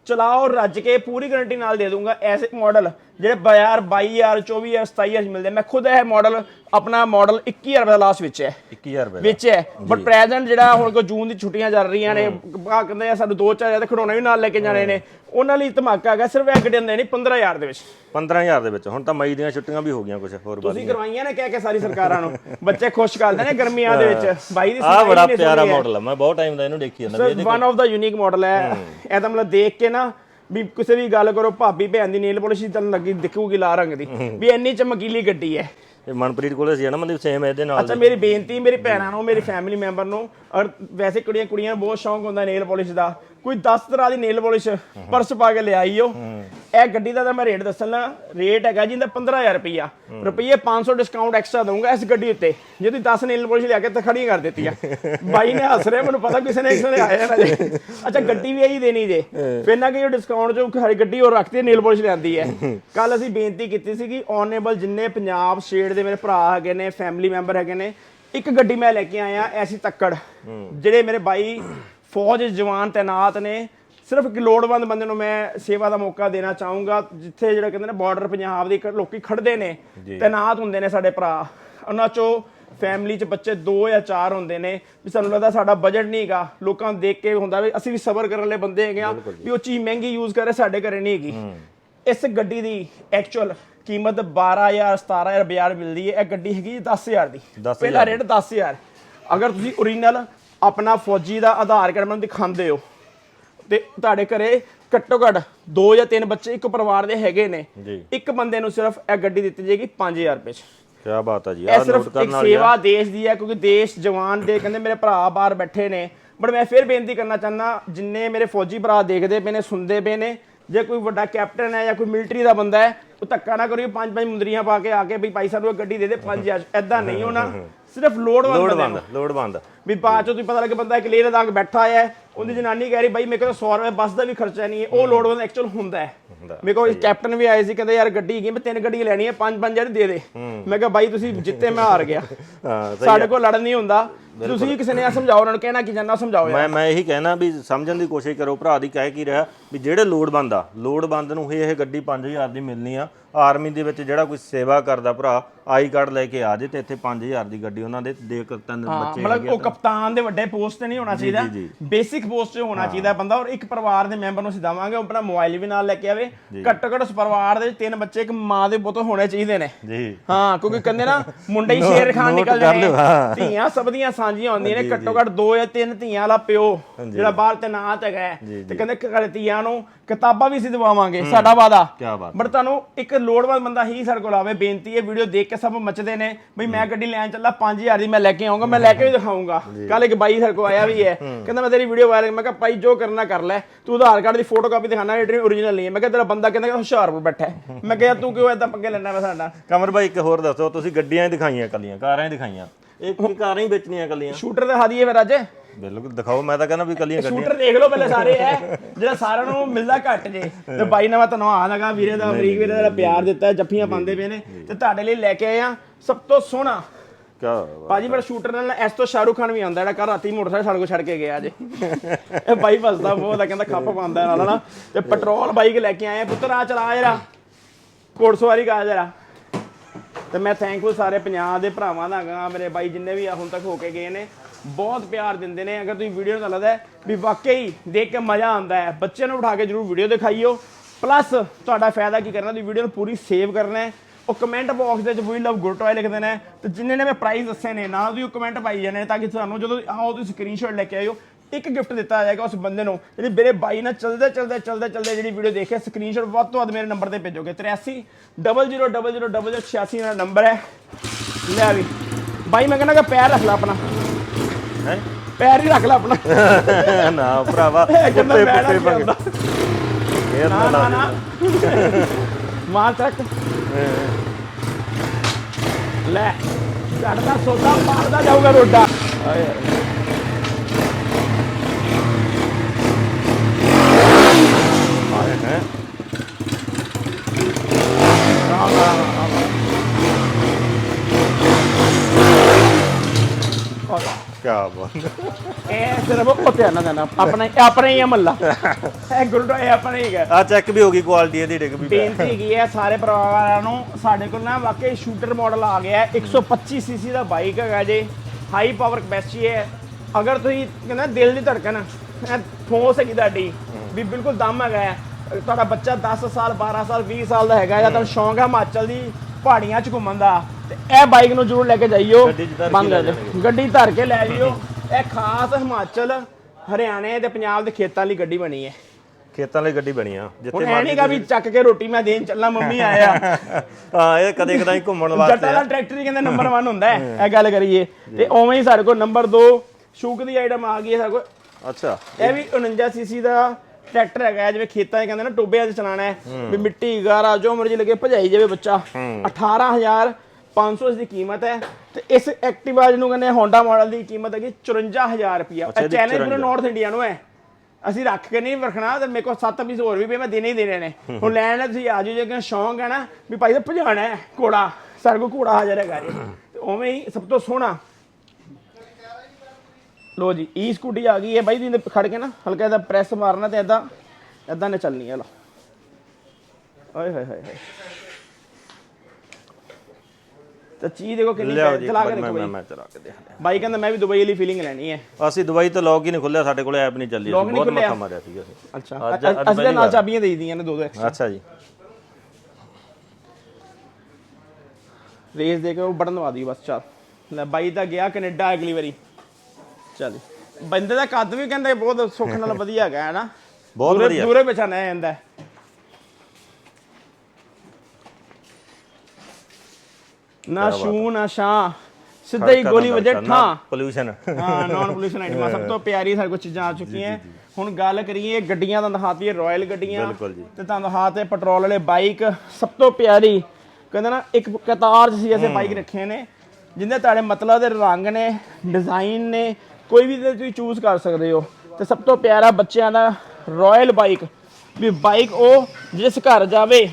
ਚਲਾਓ ਰੱਜ ਕੇ ਪੂਰੀ ਗਾਰੰਟੀ ਨਾਲ ਦੇ ਦੂੰਗਾ ਐਸੇ ਮਾਡਲ ਜਿਹੜੇ ਬਾਜ਼ਾਰ 22000 24000 27000 ਚ ਮਿਲਦੇ ਮੈਂ ਖੁਦ ਇਹ ਮਾਡਲ ਆਪਣਾ ਮਾਡਲ 21000 ਰੁਪਏ ਦਾ ਲਾਸਟ ਵਿੱਚ ਹੈ। 21000 ਰੁਪਏ ਦਾ। ਵਿੱਚ ਹੈ। ਬਟ ਪ੍ਰੈਜ਼ੈਂਟ ਜਿਹੜਾ ਹੁਣ ਕੋ ਜੂਨ ਦੀ ਛੁੱਟੀਆਂ ਚੱਲ ਰਹੀਆਂ ਨੇ ਆ ਕਹਿੰਦੇ ਆ ਸਾਨੂੰ ਦੋ ਚਾਰ ਹਜ਼ਾਰ ਤੇ ਖਿਡੌਣੇ ਵੀ ਨਾਲ ਲੈ ਕੇ ਜਾਣੇ ਨੇ। ਉਹਨਾਂ ਲਈ ਧਮਾਕਾ ਹੈਗਾ ਸਿਰਫ ਇੱਕ ਦਿਨ ਦੇ ਨਹੀਂ 15000 ਦੇ ਵਿੱਚ। 15000 ਦੇ ਵਿੱਚ। ਹੁਣ ਤਾਂ ਮਈ ਦੀਆਂ ਛੁੱਟੀਆਂ ਵੀ ਹੋ ਗਈਆਂ ਕੁਝ ਹੋਰ ਤੁਸੀਂ ਕਰਵਾਈਆਂ ਨੇ ਕਹਿ ਕੇ ਸਾਰੀ ਸਰਕਾਰਾਂ ਨੂੰ। ਬੱਚੇ ਖੁਸ਼ ਕਰਦੇ ਨੇ ਗਰਮੀਆਂ ਦੇ ਵਿੱਚ। ਬਾਈ ਦੀ ਆ ਬੜਾ ਪਿਆਰਾ ਹੈ। ਮਾਡਲ ਆ। ਮੈਂ ਬਹੁਤ ਟਾਈਮ ਦਾ ਇਹਨੂੰ ਦੇਖੀ ਜਾਂਦਾ ਵੀ sir one of the unique model ਹੈ। ਇਹ ਤਾਂ ਮਤਲਬ ਦੇਖ ਕੇ ਨਾ ਵੀ ਕਿਸੇ ਵੀ ਗੱਲ ਕਰੋ ਭਾਬੀ ਭੈਣ ਦੀ ਨੇਲ ਪਾਲਿਸ਼ ਤੁਹਾਨੂੰ ਲੱਗੀ ਦਿਖੂਗੀ ਲਾਲ ਰੰਗ ਦੀ। ਵੀ ਇੰਨੀ ਚਮਕੀਲੀ ਗੱਡੀ ਹੈ। ਇਹ ਮਨਪ੍ਰੀਤ ਕੋਲੇ ਸੀ ਨਾ ਮਤਲਬ ਸੇਮ ਇਹਦੇ ਨਾਲ ਅੱਛਾ ਮੇਰੀ ਬੇਨਤੀ ਮੇਰੀ ਭੈਣਾਂ ਨੂੰ ਮੇਰੀ ਫੈਮਿਲੀ ਮੈਂਬਰ ਨੂੰ ਔਰ ਵੈਸੇ ਕੁੜੀਆਂ ਕੁੜੀਆਂ ਨੂੰ ਬਹੁਤ ਸ਼ੌਂਕ ਹੁੰਦਾ ਨੇਲ ਪਾਲਿਸ਼ ਦਾ। ਕੋਈ 10 ਤਰ੍ਹਾਂ ਦੀ ਨੇਲ ਪਾਲਿਸ਼ ਪਰਸ ਪਾ ਕੇ ਲਿਆਈਓ ਇਹ ਗੱਡੀ ਦਾ ਤਾਂ ਮੈਂ ਰੇਟ ਦੱਸਣਾ ਰੇਟ ਹੈਗਾ ਜੀ ਇਹਦਾ 15000 ਰੁਪਈਆ। ਰੁਪਈਏ 500 ਡਿਸਕਾਊਂਟ ਐਕਸਟਰਾ ਦਊਂਗਾ ਇਸ ਗੱਡੀ ਉੱਤੇ। ਜੇ ਤੁਸੀਂ 10 ਨੇਲ ਪਾਲਿਸ਼ ਲਿਆ ਕੇ ਤੇ ਖੜੀ ਕਰ ਦਿੱਤੀ ਬਾਈ ਨੇ ਹੱਸ ਰਿਹਾ, ਮੈਨੂੰ ਪਤਾ ਕਿਸੇ ਨੇ ਕਿਸੇ ਨੇ ਆਇਆ ਨਾ ਜੀ। ਅੱਛਾ, ਗੱਡੀ ਵੀ ਇਹੀ ਦੇਣੀ ਜੇ। ਫਿਰ ਨਾ ਕਿ ਡਿਸਕਾਊਂਟ ਜੋ ਸਾਡੀ ਗੱਡੀ ਹੋਰ ਰੱਖਤੀ ਨੇਲ ਪਾਲਿਸ਼ ਲਿਆਂਦੀ ਹੈ। ਕੱਲ ਅਸੀਂ ਬੇਨਤੀ ਕੀਤੀ ਸੀ ਕਿ ਜਿੰਨੇ ਪੰਜਾਬ ਸਟੇਟ ਦੇ ਮੇਰੇ ਭਰਾ ਹੈਗੇ ਨੇ ਫੈਮਿਲੀ ਮੈਂਬਰ ਹੈਗੇ ਨੇ ਇੱਕ ਗੱਡੀ ਮੈਂ ਲੈ ਕੇ ਆਇਆ ਐਸੀ ਤੱਕੜ ਜਿਹੜੇ ਮੇਰੇ ਬਾਈ ਫੌਜ ਜਵਾਨ ਤੈਨਾਤ ਨੇ। ਸਿਰਫ ਇੱਕ ਲੋੜਵੰਦ ਬੰਦੇ ਨੂੰ ਮੈਂ ਸੇਵਾ ਦਾ ਮੌਕਾ ਦੇਣਾ ਚਾਹੂੰਗਾ ਜਿੱਥੇ ਜਿਹੜਾ ਕਹਿੰਦੇ ਨੇ ਬਾਰਡਰ ਪੰਜਾਬ ਦੇ ਲੋਕੀ ਖੜਦੇ ਨੇ ਤੈਨਾਤ ਹੁੰਦੇ ਨੇ ਸਾਡੇ ਭਰਾ। ਉਹਨਾਂ ਚੋਂ ਫੈਮਿਲੀ 'ਚ ਬੱਚੇ 2 ਜਾਂ 4 ਹੁੰਦੇ ਨੇ ਵੀ ਸਾਨੂੰ ਲੱਗਦਾ ਸਾਡਾ ਬਜਟ ਨਹੀਂ ਹੈਗਾ। ਲੋਕਾਂ ਨੂੰ ਦੇਖ ਕੇ ਹੁੰਦਾ ਵੀ ਅਸੀਂ ਵੀ ਸਬਰ ਕਰਨ ਵਾਲੇ ਬੰਦੇ ਹੈਗੇ ਆ ਵੀ ਉਹ ਚੀਜ਼ ਮਹਿੰਗੀ ਯੂਜ਼ ਕਰੇ ਸਾਡੇ ਘਰੇ ਨਹੀਂ ਹੈਗੀ। ਇਸ ਗੱਡੀ ਦੀ ਐਕਚੁਅਲ ਕੀਮਤ 12000 17000 ਬਾਜ਼ਾਰ ਮਿਲਦੀ ਹੈ। ਇਹ ਗੱਡੀ ਹੈਗੀ 10000 ਦੀ। 10,000 ਪਹਿਲਾ ਰੇਟ 10000 ਅਗਰ ਤੁਸੀਂ ਓਰੀਜਨਲ ਆਪਣਾ ਫੌਜੀ ਦਾ ਆਧਾਰ ਕਾਰਡ ਮੈਨੂੰ ਦਿਖਾਉਂਦੇ ਹੋ ਤੇ ਤੁਹਾਡੇ ਘਰੇ ਘੱਟੋ ਘੱਟ ਦੋ ਜਾਂ ਤਿੰਨ ਬੱਚੇ ਇੱਕ ਪਰਿਵਾਰ ਦੇ ਹੈਗੇ ਨੇ ਇੱਕ ਬੰਦੇ ਨੂੰ ਸਿਰਫ ਇਹ ਗੱਡੀ ਦਿੱਤੀ ਜਾਏਗੀ 5000 ਰੁਪਏ ਚ। ਕੀ ਬਾਤ ਆ ਜੀ। ਇਹ ਆ ਨੋਟ ਸਿਰਫ ਇੱਕ ਕਰਨ ਵਾਲੀ ਸੇਵਾ ਦੇਸ਼ ਦੀ ਹੈ ਕਿਉਂਕਿ ਦੇਸ਼ ਜਵਾਨ ਦੇ ਕਹਿੰਦੇ ਮੇਰੇ ਭਰਾ ਬਾਹਰ ਬੈਠੇ ਨੇ। ਬਟ ਮੈਂ ਫਿਰ ਬੇਨਤੀ ਕਰਨਾ ਚਾਹੁੰਦਾ ਜਿੰਨੇ ਮੇਰੇ ਫੌਜੀ ਭਰਾ ਦੇਖਦੇ ਪਏ ਨੇ ਸੁਣਦੇ ਪਏ ਨੇ ਜੇ ਕੋਈ ਵੱਡਾ ਕੈਪਟਨ ਹੈ ਜਾਂ ਕੋਈ ਮਿਲਟਰੀ ਦਾ ਬੰਦਾ ਹੈ ਉਹ ਧੱਕਾ ਨਾ ਕਰਿਓ ਪੰਜ ਪੰਜ ਮੁੰਦਰੀਆਂ ਪਾ ਕੇ ਆ ਕੇ ਵੀ ਭਾਈ ਸਾਨੂੰ ਇਹ ਗੱਡੀ ਦੇ ਦੇ 5000 ਐਦਾਂ ਨਹੀਂ ਹੋਣਾ। ਸਿਰਫ ਲੋੜਵੰਦ ਲੋੜਵੰਦ ਲੋੜਵੰਦ। ਵੀ ਬਾਅਦ ਚੋਂ ਤੁਸੀਂ ਪਤਾ ਲੱਗੇ ਬੰਦਾ ਇੱਕ ਲੇਹ ਲਦਾਖ ਬੈਠਾ ਹੈ ਉਹਦੀ ਜਨਾਨੀ ਕਹਿ ਰਹੀ ਬਾਈ ਮੇਰੇ ਕੋਲ 100 ਰੁਪਏ ਬੱਸ ਦਾ ਵੀ ਖਰਚਾ ਨਹੀਂ ਹੈ। ਉਹ ਲੋੜਵੰਦ ਐਕਚੁਅਲ ਹੁੰਦਾ ਹੈ। ਮੇਰੇ ਕੋਲ ਕੈਪਟਨ ਵੀ ਆਏ ਸੀ ਕਹਿੰਦੇ ਯਾਰ ਗੱਡੀ ਹੈਗੀ ਮੈਂ ਤਿੰਨ ਗੱਡੀਆਂ ਲੈਣੀਆਂ ਪੰਜ ਪੰਜ ਜਿਹੜੇ ਦੇ ਦੇ। ਮੈਂ ਕਿਹਾ ਬਾਈ ਤੁਸੀਂ ਜਿੱਤੇ ਮੈਂ ਹਾਰ ਗਿਆ। ਸਾਡੇ ਕੋਲ ਲੜਨ ਨਹੀਂ ਹੁੰਦਾ। ਤੁਸੀਂ ਕਿਸੇ ਨੇ ਸਮਝਾਓ ਉਹਨਾਂ ਨੂੰ ਕਹਿਣਾ ਕੀ ਜਾਨਣਾ ਸਮਝਾਓ ਮੈਂ ਮੈਂ ਇਹੀ ਕਹਿਣਾ ਵੀ ਸਮਝਣ ਦੀ ਕੋਸ਼ਿਸ਼ ਕਰੋ ਭਰਾ ਦੀ ਕਹਿ ਕੀ ਰਿਹਾ ਵੀ ਜਿਹੜੇ ਲੋੜਵੰਦ ਆ ਲੋੜਵੰਦ ਨੂੰ ਹੀ ਇਹ ਗੱਡੀ 5000 ਦੀ ਮਿਲਣੀ ਆ। ਆਰਮੀ ਦੇ ਵਿੱਚ ਜਿਹੜਾ ਕੋਈ ਸੇਵਾ ਕਰਦਾ ਭਰਾ ਆਈ ਕਾਰਡ ਲੈ ਕੇ ਆ ਜੇ ਤੇ ਇੱਥੇ 5000 ਦੀ ਗੱਡੀ ਉਹਨਾਂ ਦੇ ਦੇ ਕੇ ਤਿੰਨ ਬੱਚੇ ਮਤਲਬ ਉਹ ਕਪਤਾਨ ਦੇ ਵੱਡੇ ਪੋਸਟ ਤੇ ਨਹੀਂ ਹੋਣਾ ਚਾਹੀਦਾ। ਬੇਸਿਕ ਪੋਸਟ ਤੇ ਹੋਣਾ ਚਾਹੀਦਾ ਬੰਦਾ ਔਰ ਇੱਕ ਪਰਿਵਾਰ ਦੇ ਮੈਂਬਰ ਨੂੰ ਅਸੀਂ ਦੇਵਾਂਗੇ ਉਹ ਆਪਣਾ ਮੋਬਾਈਲ ਵੀ ਨਾਲ ਲੈ ਕੇ ਆਵੇ। ਘੱਟੋ ਘੱਟ ਉਸ ਪਰਿਵਾਰ ਦੇ ਤਿੰਨ ਬੱਚੇ ਇੱਕ ਮਾਂ ਦੇ ਪੁੱਤ ਹੋਣੇ ਚਾਹੀਦੇ ਨੇ। ਜੀ। ਹਾਂ ਕਿਉਂਕਿ ਕਹਿੰਦੇ ਨਾ ਮੁੰਡੇ ਹੀ ਸ਼ੇਰ ਖਾਨ ਨੇ। ਲਿਓ, ਹਾਂ। ਧੀਆਂ ਸਭ ਦੀਆਂ ਸਾਂਝੀਆਂ ਹੁੰਦੀਆਂ ਨੇ ਘੱਟੋ ਘੱਟ ਦੋ ਜਾਂ ਤਿੰਨ ਧੀਆਂ ਵਾਲਾ ਪਿਓ ਜਿਹੜਾ ਬਾਹਰ ਤੈਨਾਤ ਹੈਗਾ ਹੈ। ਤੇ ਕਹਿੰਦੇ ਘਰ ਧੀਆਂ ਨੂੰ ਕਿਤਾਬਾਂ ਵੀ ਅਸੀਂ ਦਵਾਵਾਂਗੇ ਸਾਡਾ ਵਾਦਾ ਬਟ ਤੁਹਾਨੂੰ ਇੱਕ ਲੋੜਵੰਦ ਬੰਦਾ ਹੀ ਸਾਡੇ ਕੋਲ ਆਵੇ ਬੇਨਤੀ ਹੈ ਵੀਡੀਓ ਦੇਖ ਕੇ ਸਭ ਮੱਚਦੇ ਨੇ ਬਈ ਮੈਂ ਗੱਡੀ ਲੈਣ ਚੱਲਾ 5000 ਦੀ ਮੈਂ ਲੈ ਕੇ ਆਉਂਗਾ ਮੈਂ ਲੈ ਕੇ ਵੀ ਦਿਖਾਉਂਗਾ। ਕੱਲ ਇੱਕ ਬਾਈ ਸਾਡੇ ਕੋਲ ਆਇਆ ਵੀ ਹੈ। ਕਹਿੰਦਾ ਮੈਂ ਤੇਰੀ ਵੀਡੀਓ ਵਾਇਰਲ ਮੈਂ ਕਿਹਾ ਭਾਈ ਜੋ ਕਰਨਾ ਕਰ ਲੈ। ਤੂੰ ਆਧਾਰ ਕਾਰਡ ਦੀ ਫੋਟੋ ਕਾਪੀ ਦਿਖਾਣਾ ਜਿਹੜੀ ਓਰੀਜਨਲ ਨਹੀਂ ਹੈ। ਮੈਂ ਕਿਹਾ ਤੇਰਾ ਬੰਦਾ ਕਹਿੰਦਾ ਕਿ ਹੁਸ਼ਿਆਰਪੁਰ ਬੈਠਾ ਹੈ। ਮੈਂ ਕਿਹਾ ਤੂੰ ਕਿਉਂ ਏਦਾਂ ਪੰਗੇ ਲੈਣਾ ਮੈਂ ਸਾਡਾ? ਕਮਰ ਭਾਈ ਇੱਕ ਹੋਰ ਦੱਸੋ ਤੁਸੀਂ ਗੱਡੀਆਂ ਹੀ ਦਿਖਾਈਆਂ ਕੱਲੀਆਂ ਕਾਰਾਂ ਹੀ ਦਿਖਾਈਆਂ। ਇਹ ਕੀ ਕਾਰਾਂ ਹੀ ਵੇਚਣੀਆਂ ਕੱਲੀਆਂ ਸ਼ੂਟਰ ਦਿਖਾ ਦਈਏ ਫਿਰ ਅੱਜ। ਬਿਲਕੁਲ ਦਿਖਾਓ ਮੈਂ ਤਾਂ ਕਹਿੰਦਾ ਵੀ ਕੱਲੀਆਂ ਗੱਡੀਆਂ। ਸ਼ੂਟਰ ਦੇਖ ਲਓ ਪਹਿਲੇ ਸਾਰੇ ਐ ਜਿਹੜਾ ਸਾਰਿਆਂ ਨੂੰ ਮਿਲਦਾ ਘੱਟ ਜੇ। ਤੇ ਬਾਈ ਨਵਾਂ ਧੰਨਵਾਦ ਲਗਾ ਵੀਰੇ ਦਾ ਅਮਰੀਕ ਵੀਰੇ ਦਾ ਪਿਆਰ ਦਿੱਤਾ ਜੱਫੀਆਂ ਪਾਉਂਦੇ ਪਏ ਨੇ। ਤੇ ਤੁਹਾਡੇ ਲਈ ਲੈ ਕੇ ਆਏ ਆ ਸਭ ਤੋਂ ਸੋਹਣਾ ਕਿਆ ਭਾਜੀ ਮੇਰਾ ਸ਼ੂਟਰ ਨਾਲ ਇਸ ਤੋਂ ਸ਼ਾਹਰੁਖ ਖਾਨ ਵੀ ਆਉਂਦਾ ਜਿਹੜਾ ਕੱਲ ਰਾਤੀ ਮੋਟਰਸਾਈਕਲ ਸਾਡੇ ਕੋਲ ਛੱਡ ਕੇ ਗਿਆ ਜੇ ਇਹ ਬਾਈ ਫਸਦਾ ਬਹੁਤ ਆ ਕਹਿੰਦਾ ਖੱਪ ਪਾਉਂਦਾ ਨਾਲ ਨਾ ਤੇ ਪੈਟਰੋਲ ਬਾਈਕ ਲੈ ਕੇ ਆਏ ਆ ਪੁੱਤਰ ਆ ਚਲਾ ਜਰਾ। ਘੋੜਸਵਾਰੀ ਕਾ ਜਰਾ। ਤੇ ਮੈਂ ਥੈਂਕਫੁਲ ਸਾਰੇ ਪੰਜਾਬ ਦੇ ਭਰਾਵਾਂ ਦਾ ਹੈਗਾ ਮੇਰੇ ਬਾਈ ਜਿੰਨੇ ਵੀ ਆ ਹੁਣ ਤੱਕ ਹੋ ਕੇ ਗਏ ਨੇ। ਬਹੁਤ ਪਿਆਰ ਦਿੰਦੇ ਨੇ ਅਗਰ ਤੁਸੀਂ ਵੀਡੀਓ ਨੂੰ ਲੱਗਦਾ ਵੀ ਵਾਕਈ ਦੇਖ ਕੇ ਮਜ਼ਾ ਆਉਂਦਾ ਹੈ। ਬੱਚੇ ਨੂੰ ਉਠਾ ਕੇ ਜਰੂਰ ਵੀਡੀਓ ਦਿਖਾਈਓ। ਪਲੱਸ ਤੁਹਾਡਾ ਫਾਇਦਾ ਕੀ ਕਰਨਾ ਤੁਸੀਂ ਵੀਡੀਓ ਨੂੰ ਪੂਰੀ ਸੇਵ ਕਰਨਾ ਹੈ। ਉਹ ਕਮੈਂਟ ਬਾਕਸ ਦੇ ਵਿੱਚ ਵੀ ਲਵ ਗੁੱਡ ਟੋਏ ਲਿਖ ਦੇਣਾ ਤੇ ਜਿੰਨੇ ਨੇ ਮੈਂ ਪ੍ਰਾਈਸ ਦੱਸੇ ਨੇ ਨਾਲ ਤੁਸੀਂ ਉਹ ਕਮੈਂਟ ਪਾਈ ਜਾਣੇ ਤਾਂ ਕਿ ਤੁਹਾਨੂੰ ਜਦੋਂ ਆਓ ਤੁਸੀਂ ਸਕਰੀਨਸ਼ਾਟ ਲੈ ਕੇ ਆਇਓ ਇੱਕ ਗਿਫਟ ਦਿੱਤਾ ਜਾਏਗਾ ਉਸ ਬੰਦੇ ਨੂੰ ਜਿਹੜੀ ਮੇਰੇ ਬਾਈ ਨਾਲ ਚਲਦੇ ਚਲਦੇ ਚਲਦੇ ਚਲਦੇ ਜਿਹੜੀ ਵੀਡੀਓ ਦੇਖੇ ਸਕਰੀਨਸ਼ਾਟ ਵੱਧ ਤੋਂ ਵੱਧ ਮੇਰੇ ਨੰਬਰ ਤੇ ਭੇਜੋਗੇ। 83 00000086 ਮੇਰਾ ਨੰਬਰ ਹੈ। ਲੈ ਵੀ। ਬਾਈ ਮੈਂ ਕਹਿੰਦਾ ਕਿ ਪੈਰ ਰੱਖ ਲੈ ਆਪਣਾ। ਹੈ? ਪੈਰ ਹੀ ਰੱਖ ਲੈ ਆਪਣਾ। ਨਾ ਭਰਾਵਾ ਮੈਂ ਨਾ ਪੁੱਟੇ ਆਉਂਦਾ ਇਹ ਨਾ। ਨਾ ਤੱਕ ਲੈ ਚੜਦਾ ਸੋਦਾ ਮਾਰਦਾ ਜਾਊਗਾ ਰੋਡਾ। ਆਏ ਕਿਆ ਬਾਤ। ਇਹ ਸਿਰਫ ਧਿਆਨ ਨਾਲ ਦੇਣਾ ਆਪਣਾ ਆਪਣਾ ਹੀ ਮੱਲਾ। ਇਹ ਗੁਰਦੁਆ ਇਹ ਆਪਣਾ ਹੀ ਹੈ ਆ ਚੈੱਕ ਵੀ ਹੋ ਗਈ ਕੁਆਲਿਟੀ ਇਹਦੀ ਡਿੱਗ ਵੀ ਪਿਆ। ਬੇਨਤੀ ਕੀ ਹੈ ਸਾਰੇ ਪਰਿਵਾਰਾਂ ਨੂੰ ਸਾਡੇ ਕੋਲ ਨਾ ਵਾਕਈ ਸ਼ੂਟਰ ਮਾਡਲ ਆ ਗਿਆ ਹੈ। 125 ਸੀਸੀ ਦਾ ਬਾਈਕ ਹੈਗਾ ਜੇ। ਹਾਈ ਪਾਵਰ ਕਪੈਸਿਟੀ ਹੈ। ਅਗਰ ਤੁਸੀਂ ਕਹਿੰਦਾ ਦਿਲ ਦੀ ਧੜਕਨ ਐ ਠੋਸ ਹੈਗੀ ਤੁਹਾਡੀ। ਵੀ ਬਿਲਕੁਲ ਦਮ ਹੈਗਾ ਹੈ। ਤੁਹਾਡਾ ਬੱਚਾ 10 ਸਾਲ 12 ਸਾਲ 20 ਸਾਲ ਦਾ ਹੈਗਾ ਜਾਂ ਤੁਹਾਨੂੰ ਸ਼ੌਂਕ ਹੈ ਹਿਮਾਚਲ ਦੀ ਪਹਾੜੀਆਂ 'ਚ ਘੁੰਮਣ ਦਾ ਤੇ ਇਹ ਬਾਈਕ ਨੂੰ ਜ਼ਰੂਰ ਲੈ ਕੇ ਜਾਈਓ। ਗੱਡੀ 'ਚ ਧਰ ਕੇ ਬੰਦ ਲੈ ਕਰ ਦਿਓ। ਗੱਡੀ ਧਰ ਕੇ ਲੈ ਜਿਓ। ਇਹ ਖਾਸ ਹਿਮਾਚਲ ਹਰਿਆਣੇ ਤੇ ਪੰਜਾਬ ਦੇ ਖੇਤਾਂ ਲਈ ਗੱਡੀ ਬਣੀ ਹੈ। ਖੇਤਾਂ ਲਈ ਗੱਡੀ ਬਣੀ ਆ ਹੁਣ ਜਿੱਥੇ ਐ ਨਹੀਂਗਾ ਵੀ ਚੱਕ ਕੇ ਰੋਟੀ ਮੈਂ ਦੇਣ ਚੱਲਾਂ ਮੰਮੀ ਆਇਆ। ਹਾਂ ਇਹ ਕਦੇ ਕਦਾਈ ਘੁੰਮਣ ਜੱਟਾਂ ਵਾਸਤੇ ਦਾ ਆ। ਟਰੈਕਟਰ ਹੀ ਕਹਿੰਦੇ ਨੰਬਰ 1 ਹੁੰਦਾ ਹੈ। ਇਹ ਗੱਲ ਕਰੀਏ। ਤੇ ਉਵੇਂ ਹੀ ਸਾਡੇ ਕੋਲ ਨੰਬਰ 2 ਸ਼ੂਕ ਦੀ ਆਈਟਮ ਆ ਗਈ ਹੈ ਸਾਡੇ ਕੋਲ। ਅੱਛਾ। ਇਹ ਵੀ 49 ਸੀਸੀ ਦਾ ਟਰੈਕਟਰ ਹੈਗਾ ਹੈ, ਜਿਵੇਂ ਖੇਤਾਂ 'ਚ ਕਹਿੰਦੇ ਨਾ ਟੋਬਿਆਂ 'ਚ ਚਲਾਣਾ ਹੈ। ਵੀ ਮਿੱਟੀ ਗਾਰਾ ਜੋ ਮਰਜ਼ੀ ਲੱਗੇ ਭਜਾਈ ਜਾਵੇ ਬੱਚਾ। 18500 ਇਸ ਦੀ ਕੀਮਤ ਹੈ ਤੇ ਇਸ ਐਕਟਿਵਾ ਜਿਹਨੂੰ ਕਹਿੰਦੇ ਹੋਂਡਾ ਮਾਡਲ ਦੀ ਕੀਮਤ ਹੈਗੀ 54000 ਰੁਪਿਆ ਇਹ ਇਹਦੀ ਚੈਲੰਜ ਪੂਰੇ 54 ਨਾਰਥ ਇੰਡੀਆ ਨੂੰ ਹੈ। ਅਸੀਂ ਰੱਖ ਕੇ ਨਹੀਂ ਰੱਖਣਾ ਤੇ ਮੇਰੇ ਕੋਲ 7 ਪੀਸ ਹੋਰ ਵੀ ਪਏ ਮੈਂ ਦੇਣੇ ਹੀ ਦੇਣੇ ਨੇ। ਹੁਣ ਲੈਣ ਤੁਸੀਂ ਆ ਜਾਓ ਜੇ ਕਿ ਸ਼ੌਂਕ ਹੈ ਨਾ ਵੀ ਭਾਈ ਦਾ ਭਜਾਣਾ ਹੈ ਘੋੜਾ ਸਾਡੇ ਕੋਲ ਘੋੜਾ ਹਾਜ਼ਰ ਹੈਗਾ ਜੀ। ਤੇ ਉਵੇਂ ਹੀ ਸਭ ਤੋਂ ਸੋਹਣਾ। ਲੋ ਜੀ ਈ ਸਕੂਟੀ ਆ ਗਈ ਹੈ ਬਾਈ ਦੀ ਖੜ ਕੇ ਨਾ ਹਲਕਾ ਜਿਹਾ ਪ੍ਰੈਸ ਮਾਰਨਾ ਤੇ ਇਦਾਂ ਇਦਾਂ ਨੇ ਚੱਲਣੀ ਹੈ ਲੋ ਓਏ ਹੋਏ ਹੋਏ ਹੋਏ। ਤਾਂ ਚੀਜ਼ ਦੇਖੋ ਕਿੰਨੀ ਲਿਆਓ ਪੈ- ਜੀ ਚਲਾ ਕੇ ਮੈਂ ਦੇਖੋ ਮੈਂ ਬਾਈ ਮੈਂ ਚਲਾ ਕੇ ਦੇਖਦਾ। ਬਾਈ ਕਹਿੰਦਾ ਮੈਂ ਵੀ ਦੁਬਈ ਵਾਲੀ ਫੀਲਿੰਗ ਲੈਣੀ ਹੈ। ਅਸੀਂ ਦੁਬਈ ਤੋਂ ਲੌਕ ਹੀ ਨਹੀਂ ਖੁੱਲਿਆ ਸਾਡੇ ਕੋਲ ਐਪ ਨਹੀਂ ਚੱਲੀ Lock ਅਸੀਂ ਨਹੀਂ ਬਹੁਤ ਖੁੱਲਿਆ? ਮੱਥਾ ਮਾਰਿਆ ਸੀਗਾ ਅਸੀਂ। ਅੱਛਾ। ਅੱਜ- ਅੱਜ ਅਸੀਂ ਤਾਂ ਪਹਿਲੀ ਨਾਲ ਵਾਰ। ਚਾਬੀਆਂ ਦੇ ਦੀਆਂ ਨੇ ਦੋ ਦੋ ਐਕਸਟਰਾ ਅੱਛਾ ਜੀ। ਰੇਸ ਦੇ ਕੇ ਉਹ ਬਟਨ ਦਵਾ ਦੀ ਬਸ ਚੱਲ। ਲੈ ਬਾਈ ਤਾਂ ਗਿਆ ਕੈਨੇਡਾ ਅਗਲੀ ਵਾਰੀ। ਚੱਲ। ਬੰਦੇ ਦਾ ਕੱਦ ਵੀ ਕਹਿੰਦੇ ਬਹੁਤ ਸੁੱਖ ਨਾਲ ਵਧੀਆ ਹੈਗਾ ਹੈ ਨਾ? ਬਹੁਤ ਦੂਰੇ- ਵਧੀਆ। ਦੂਰੇ ਪਛਾਣਿਆ ਜਾਂਦਾ। ਹੈ। ਨਾ ਸ਼ੂ ਨਾ ਸ਼ਾਂ ਸਿੱਧਾ ਹੀ ਗੋਲੀ ਵਜੇ ਠਾਂ। ਪੋਲੂਸ਼ਨ ਹਾਂ ਨਾਨ ਪੋਲੂਸ਼ਨ ਆਈਟਮਾਂ ਸਭ ਤੋਂ ਪਿਆਰੀ ਸਾਡੇ ਕੋਲ ਚੀਜ਼ਾਂ ਆ ਚੁੱਕੀਆਂ। ਹੁਣ ਗੱਲ ਕਰੀਏ ਗੱਡੀਆਂ ਦਾ ਦਿਖਾਤੀਏ ਰਾਇਲ ਗੱਡੀਆਂ। ਤੇ ਤੁਹਾਨੂੰ ਦਿਖਾਤੇ ਪੈਟਰੋਲ ਵਾਲੇ ਬਾਈਕ ਸਭ ਤੋਂ ਪਿਆਰੀ। ਕਹਿੰਦੇ ਨਾ ਇੱਕ ਕਤਾਰ 'ਚ ਸੀ ਐਸੇ ਬਾਈਕ ਰੱਖੇ ਨੇ ਜਿੰਦੇ ਤੁਹਾਡੇ ਮਤਲਬ ਦੇ ਰੰਗ ਨੇ ਡਿਜ਼ਾਈਨ ਨੇ ਕੋਈ ਵੀ ਤੇ ਤੁਸੀਂ ਚੂਜ਼ ਕਰ ਸਕਦੇ ਹੋ। ਤੇ ਸਭ ਤੋਂ ਪਿਆਰਾ ਬੱਚਿਆਂ ਦਾ ਰਾਇਲ ਬਾਈਕ ਵੀ ਬਾਈਕ ਉਹ ਜਿਸ ਘਰ ਜਾਵੇ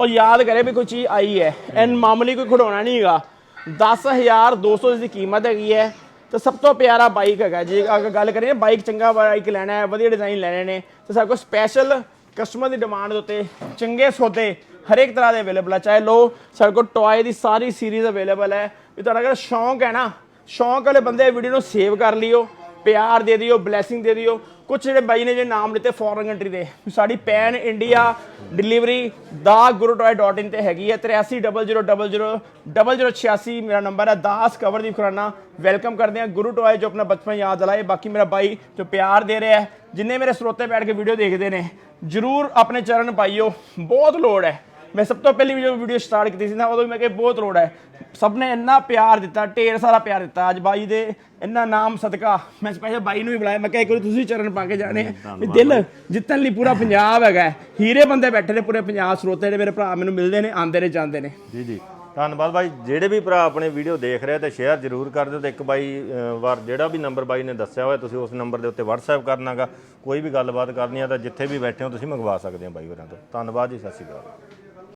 ਉਹ ਯਾਦ ਕਰੇ ਵੀ ਕੋਈ ਚੀਜ਼ ਆਈ ਹੈ। ਐਨ ਮਾਮੂਲੀ ਕੋਈ ਖਿਡੌਣਾ ਨਹੀਂ ਹੈਗਾ। 10200 ਇਸ ਦੀ ਕੀਮਤ ਹੈਗੀ ਹੈ ਤਾਂ ਸਭ ਤੋਂ ਪਿਆਰਾ ਬਾਈਕ ਹੈਗਾ। ਜੀ ਅਗਰ ਗੱਲ ਕਰੀਏ ਬਾਈਕ ਚੰਗਾ ਬਾਈਕ ਲੈਣਾ ਹੈ, ਵਧੀਆ ਡਿਜ਼ਾਈਨ ਲੈਣੇ ਨੇ, ਤਾਂ ਸਾਡੇ ਕੋਲ ਸਪੈਸ਼ਲ ਕਸਟਮਰ ਦੀ ਡਿਮਾਂਡ ਦੇ ਉੱਤੇ ਚੰਗੇ ਸੌਦੇ ਹਰੇਕ ਤਰ੍ਹਾਂ ਦੇ ਅਵੇਲੇਬਲ ਹੈ ਚਾਹੇ ਲੋ ਸਾਡੇ ਕੋਲ ਟੌਏ ਦੀ ਸਾਰੀ ਸੀਰੀਜ਼ ਅਵੇਲੇਬਲ ਹੈ। ਵੀ ਤੁਹਾਡਾ ਅਗਰ ਸ਼ੌਂਕ ਹੈ ਨਾ, ਸ਼ੌਂਕ ਵਾਲੇ ਬੰਦੇ ਵੀਡੀਓ ਨੂੰ ਸੇਵ ਕਰ ਲਿਓ, ਪਿਆਰ ਦੇ ਦਿਓ ਬਲੇਸਿੰਗ ਦੇ ਦਿਓ ਕੁਝ ਜਿਹੜੇ ਬਾਈ ਨੇ ਜੇ ਨਾਮ ਲਿੱਤੇ ਫੋਰਨ ਕੰਟਰੀ ਦੇ। ਸਾਡੀ ਪੈਨ ਇੰਡੀਆ ਡਿਲੀਵਰੀ ਦਾ gurutoy.in ਤੇ ਹੈਗੀ ਹੈ। 8300000086 ਮੇਰਾ ਨੰਬਰ ਹੈ। ਦਾਸ ਕਵਰਦੀਪ ਖੁਰਾਨਾ ਵੈਲਕਮ ਕਰਦੇ ਹਾਂ ਗੁਰੂ ਟੋਏ ਜੋ ਆਪਣਾ ਬਚਪਨ ਯਾਦ ਦਿਲਾਏ। ਬਾਕੀ ਮੇਰਾ ਬਾਈ ਜੋ ਪਿਆਰ ਦੇ ਰਿਹਾ ਜਿੰਨੇ ਮੇਰੇ ਸਰੋਤੇ ਬੈਠ ਕੇ ਵੀਡੀਓ ਦੇਖਦੇ ਨੇ, ਜਰੂਰ ਆਪਣੇ ਚਰਨ ਪਾਈਓ। ਬਹੁਤ ਲੋੜ ਹੈ। ਮੈਂ ਸਭ ਤੋਂ ਪਹਿਲੀ ਵੀਡੀਓ ਵੀਡੀਓ ਸਟਾਰਟ ਕੀਤੀ ਸੀ ਨਾ ਉਦੋਂ ਵੀ ਮੈਂ ਕਿਹਾ ਬਹੁਤ ਲੋੜ ਹੈ। ਸਭ ਨੇ ਇੰਨਾ ਪਿਆਰ ਦਿੱਤਾ ਢੇਰ ਸਾਰਾ ਪਿਆਰ ਦਿੱਤਾ। ਅੱਜ ਬਾਈ ਦੇ ਇੰਨਾ ਨਾਮ ਸਦਕਾ ਮੈਂ ਸਪੈਸ਼ਲ ਬਾਈ ਨੂੰ ਵੀ ਬੁਲਾਇਆ ਮੈਂ ਕਿਹਾ ਇੱਕ ਵਾਰੀ ਤੁਸੀਂ ਚਰਨ ਪਾ ਕੇ ਜਾਣੇ ਆ। ਵੀ ਦਿਲ ਜਿੱਤਣ ਲਈ ਪੂਰਾ ਪੰਜਾਬ ਹੈਗਾ ਹੈ। ਹੀਰੇ ਬੰਦੇ ਬੈਠੇ ਨੇ ਪੂਰੇ ਪੰਜਾਬ ਸਰੋਤੇ ਜਿਹੜੇ ਮੇਰੇ ਭਰਾ ਮੈਨੂੰ ਮਿਲਦੇ ਨੇ ਆਂਦੇ ਨੇ ਜਾਂਦੇ ਨੇ। ਜੀ ਜੀ। ਧੰਨਵਾਦ ਬਾਈ। ਜਿਹੜੇ ਵੀ ਭਰਾ ਆਪਣੇ ਵੀਡੀਓ ਦੇਖ ਰਹੇ ਆ ਤੇ ਸ਼ੇਅਰ ਜ਼ਰੂਰ ਕਰ ਦਿਓ ਤੇ ਇੱਕ ਬਾਈ ਵਾਰ ਜਿਹੜਾ ਵੀ ਨੰਬਰ ਬਾਈ ਨੇ ਦੱਸਿਆ ਹੋਇਆ ਤੁਸੀਂ ਉਸ ਨੰਬਰ ਦੇ ਉੱਤੇ WhatsApp ਕਰਨਾਗਾ। ਕੋਈ ਵੀ ਗੱਲਬਾਤ ਕਰਨੀ ਆ ਤਾਂ ਜਿੱਥੇ ਵੀ ਬੈਠੇ ਹੋ ਤੁਸੀਂ ਮੰਗਵਾ ਸਕਦੇ ਹੋ ਬਾਈ ਹੋਰਾਂ ਤੋਂ। ਧੰਨਵਾਦ ਜੀ ਸਤਿ ਸ਼੍ਰੀ ਅਕਾਲ।